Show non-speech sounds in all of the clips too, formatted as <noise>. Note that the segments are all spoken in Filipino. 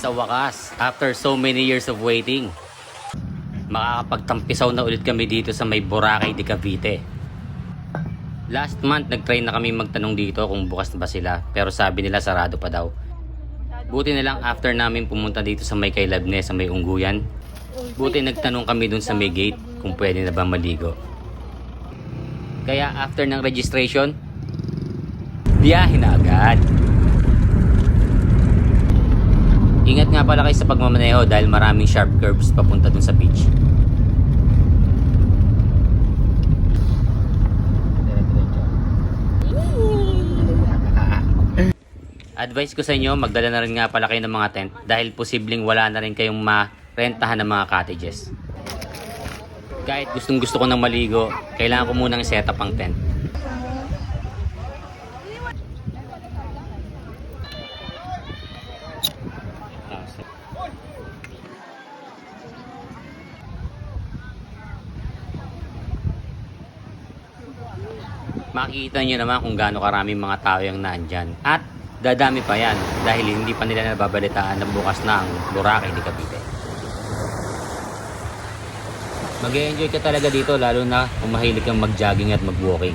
Sa wakas, after so many years of waiting, makakapagtampisaw na ulit kami dito sa may Boracay de Cavite. Last month, nag-try na kami magtanong dito kung bukas na ba sila, pero sabi nila sarado pa daw. Buti na lang after namin pumunta dito sa may Kailabne, sa may Ungguyan, buti nagtanong kami dun sa may gate kung pwede na ba maligo. Kaya after ng registration, biyahe na agad. Nga pala kayo sa pagmamaneho dahil maraming sharp curves papunta dun sa beach. Advice ko sa inyo, magdala na rin nga pala kayo ng mga tent dahil posibleng wala na rin kayong marentahan ng mga cottages. Kahit gustong gusto ko ng maligo, kailangan ko munang set up ang tent. Makikita nyo naman kung gaano karaming mga tao yung nandyan. At dadami pa yan dahil hindi pa nila nababalitaan na bukas na ang Boracay de Cavite. mag enjoy ka talaga dito lalo na kung mahilig kang mag-jogging at mag-walking.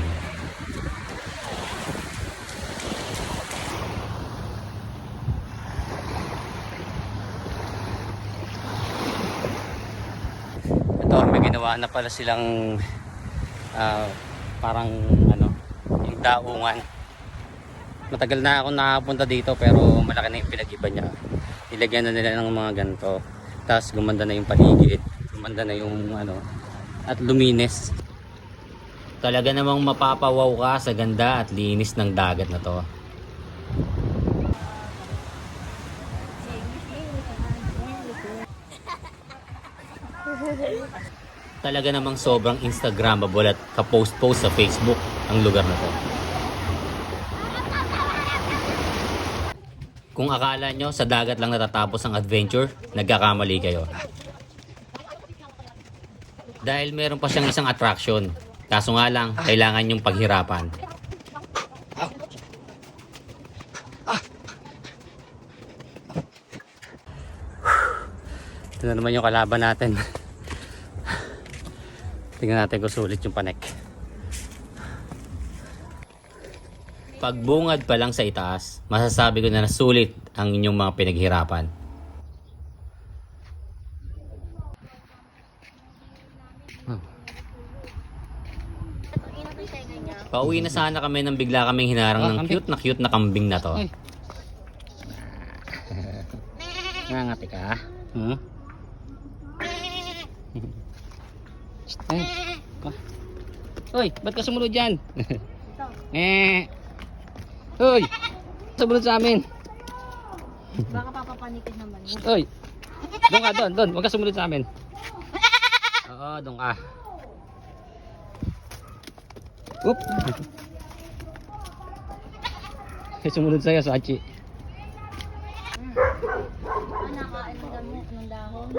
Ito, may ginawa na pala silang ah, parang ano, yung daungan. Matagal na ako nakapunta dito pero malaki na yung pinag-iba niya. Nilagyan na nila ng mga ganito. Tapos gumanda na yung paligid. Gumanda na yung ano, at luminis. Talaga namang mapapawaw ka sa ganda at linis ng dagat na to. <laughs> Talaga namang sobrang Instagrammable at ka-post-post sa Facebook ang lugar na to. Kung akala nyo sa dagat lang natatapos ang adventure, nagkakamali kayo. Dahil meron pa siyang isang attraction. Kaso nga lang, kailangan yung paghirapan. Ito na naman yung kalaban natin. Tingnan natin kung sulit yung panek. Pagbungad pa lang sa itaas, masasabi ko na nasulit ang inyong mga pinaghirapan. Pauwi na sana kami nang bigla kaming hinarang Oh, ng kambing. cute na cute na kambing na to. Ay. Nangangati ka? Hmm? <laughs> Ay. Hoy, ba't ka sumunod dyan? <laughs> eh. Hoy! Sumunod sa amin. Baka papapanikin naman. Hoy! Doon ka, doon, doon. Huwag ka sumunod sa amin. Oo, doon ka. Oop! <laughs> sumunod sa'yo, Sachi. Ah, nakain ng damo, ng dahon.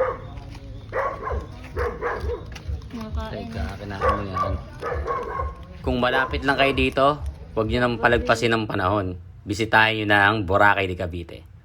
Kinain mo yan. Kung malapit lang kayo dito, huwag nyo nang palagpasin ng panahon. Bisitahin nyo na ang Boracay de Cavite.